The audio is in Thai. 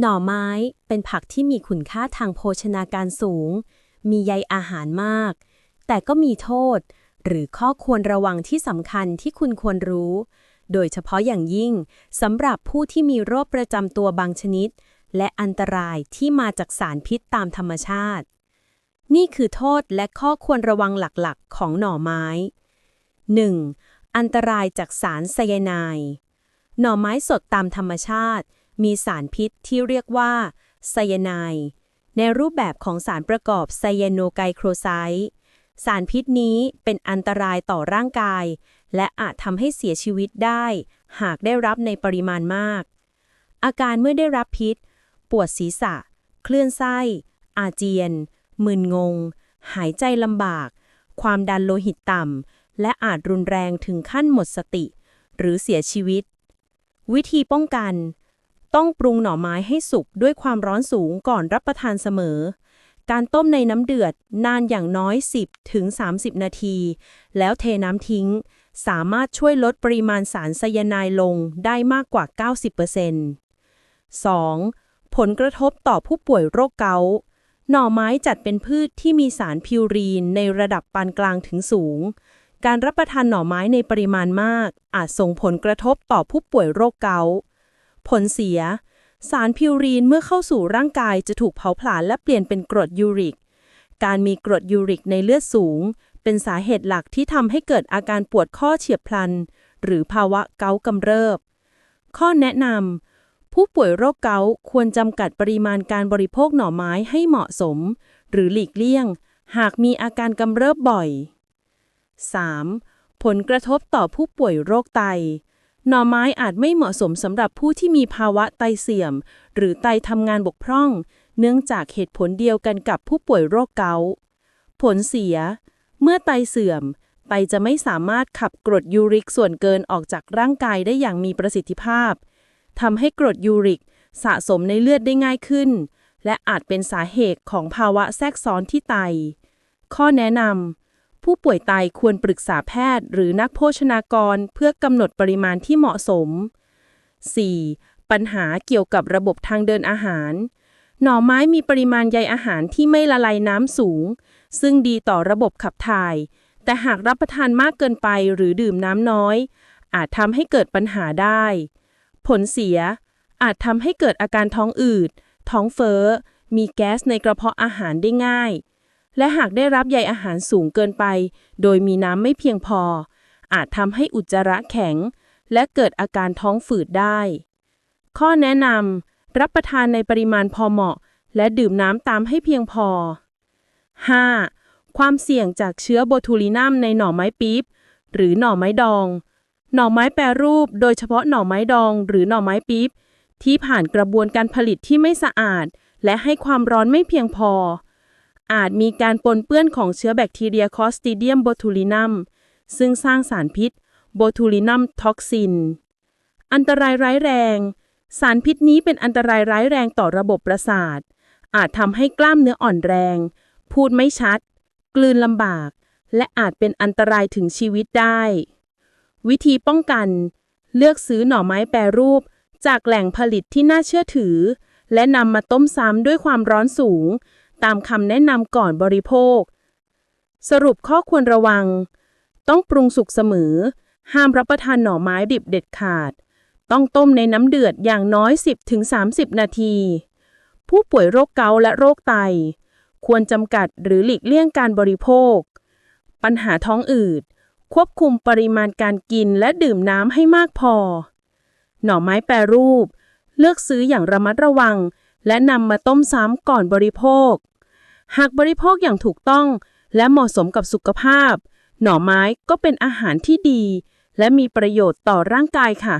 หน่อไม้เป็นผักที่มีคุณค่าทางโภชนาการสูง มีใยอาหารมาก แต่ก็มีโทษ หรือข้อควรระวังที่สำคัญที่คุณควรรู้ โดยเฉพาะอย่างยิ่งสำหรับผู้ที่มีโรคประจำตัวบางชนิด และอันตรายที่มาจากสารพิษตามธรรมชาติ นี่คือโทษและข้อควรระวังหลักๆ ของหน่อไม้ 1. อันตรายจากสารไซยาไนด์หน่อไม้สดตามธรรมชาติ มีสารพิษที่เรียกว่าไซยาไนด์ในรูปแบบของสารประกอบไซยาโนไกโครไซต์สารพิษนี้เป็นอันตรายต่อร่างกาย และอาจทำให้เสียชีวิตได้ หากได้รับในปริมาณมาก อาการเมื่อได้รับพิษ ปวดศีรษะ คลื่นไส้ อาเจียน มึนงง หายใจลำบาก ความดันโลหิตต่ำ และอาจรุนแรงถึงขั้นหมดสติ หรือเสียชีวิต วิธีป้องกัน ต้องปรุงหน่อไม้ให้สุกด้วยความร้อนสูงก่อนรับประทานเสมอ การต้มในน้ำเดือดนานอย่างน้อย 10ถึง30 นาที แล้วเทน้ำทิ้ง สามารถช่วยลดปริมาณสารไซยาไนด์ลงได้มากกว่า 90% 2. ผลกระทบต่อผู้ป่วยโรคเกาต์หน่อไม้จัดเป็นพืชที่มีสารพิวรีนในระดับปานกลางถึงสูง การรับประทานหน่อไม้ในปริมาณมาก อาจส่งผลกระทบต่อผู้ป่วยโรคเกาต์ ผลเสีย สารพิวรีนเมื่อเข้าสู่ร่างกายจะถูกเผาผลาญและเปลี่ยนเป็นกรดยูริก การมีกรดยูริกในเลือดสูง เป็นสาเหตุหลักที่ทำให้เกิดอาการปวดข้อเฉียบพลัน หรือภาวะเกากำเริบ ข้อแนะนำผู้ป่วยโรคเกาต์ควรจำกัดปริมาณการบริโภคหน่อไม้ให้เหมาะสม หรือหลีกเลี่ยง หากมีอาการกำเริบบ่อย 3. ผลกระทบต่อผู้ป่วยโรคไต หน่อไม้อาจไม่เหมาะสมสำหรับผู้ที่มีภาวะไตเสื่อม หรือไตทำงานบกพร่อง เนื่องจากเหตุผลเดียวกันกับผู้ป่วยโรคเกาต์ผลเสีย เมื่อไตเสื่อม ไตจะไม่สามารถขับกรดยูริกส่วนเกินออกจากร่างกายได้อย่างมีประสิทธิภาพทำให้กรดยูริกสะสมในเลือดได้ง่ายขึ้น และอาจเป็นสาเหตุของภาวะแทรกซ้อนที่ไต ข้อแนะนำ ผู้ป่วยไตควรปรึกษาแพทย์ หรือนักโภชนากรเพื่อกำหนดปริมาณที่เหมาะสม 4. ปัญหาเกี่ยวกับระบบทางเดินอาหาร หน่อไม้มีปริมาณใยอาหารที่ไม่ละลายน้ำสูง ซึ่งดีต่อระบบขับถ่าย แต่หากรับประทานมากเกินไปหรือดื่มน้ำน้อย อาจทำให้เกิดปัญหาได้ ผลเสีย อาจทำให้เกิดอาการท้องอืด ท้องเฟ้อ มีแก๊สในกระเพาะอาหารได้ง่าย และหากได้รับใยอาหารสูงเกินไป โดยมีน้ำไม่เพียงพอ อาจทำให้อุจจาระแข็ง และเกิดอาการท้องฝืดได้ ข้อแนะนำรับประทานในปริมาณพอเหมาะ และดื่มน้ำตามให้เพียงพอ 5. ความเสี่ยงจากเชื้อโบทูลินัมในหน่อไม้ปี๊บหรือหน่อไม้ดอง หน่อไม้แปรรูป โดยเฉพาะหน่อไม้ดอง หรือหน่อไม้ปี๊บที่ผ่านกระบวนการผลิตที่ไม่สะอาด และให้ความร้อนไม่เพียงพอ อาจมีการปนเปื้อนของเชื้อแบคทีเรียคอสติเดียมโบทูลินัมซึ่งสร้างสารพิษโบทูลินัมท็อกซิน อันตรายร้ายแรง สารพิษนี้เป็นอันตรายร้ายแรงต่อระบบประสาท อาจทำให้กล้ามเนื้ออ่อนแรง พูดไม่ชัด กลืนลำบาก และอาจเป็นอันตรายถึงชีวิตได้ วิธีป้องกัน เลือกซื้อหน่อไม้แปรรูป จากแหล่งผลิตที่น่าเชื่อถือ และนำมาต้มซ้ำด้วยความร้อนสูง ตามคำแนะนำก่อนบริโภค สรุปข้อควรระวัง ต้องปรุงสุกเสมอ ห้ามรับประทานหน่อไม้ดิบเด็ดขาด ต้องต้มในน้ำเดือดอย่างน้อย 10-30 นาที ผู้ป่วยโรคเกาต์และโรคไต ควรจำกัดหรือหลีกเลี่ยงการบริโภค ปัญหาท้องอืด ควบคุมปริมาณการกินและดื่มน้ำให้มากพอ หน่อไม้แปรรูป เลือกซื้ออย่างระมัดระวัง และนำมาต้มซ้ำก่อนบริโภค หากบริโภคอย่างถูกต้องและเหมาะสมกับสุขภาพ หน่อไม้ก็เป็นอาหารที่ดี และมีประโยชน์ต่อร่างกายค่ะ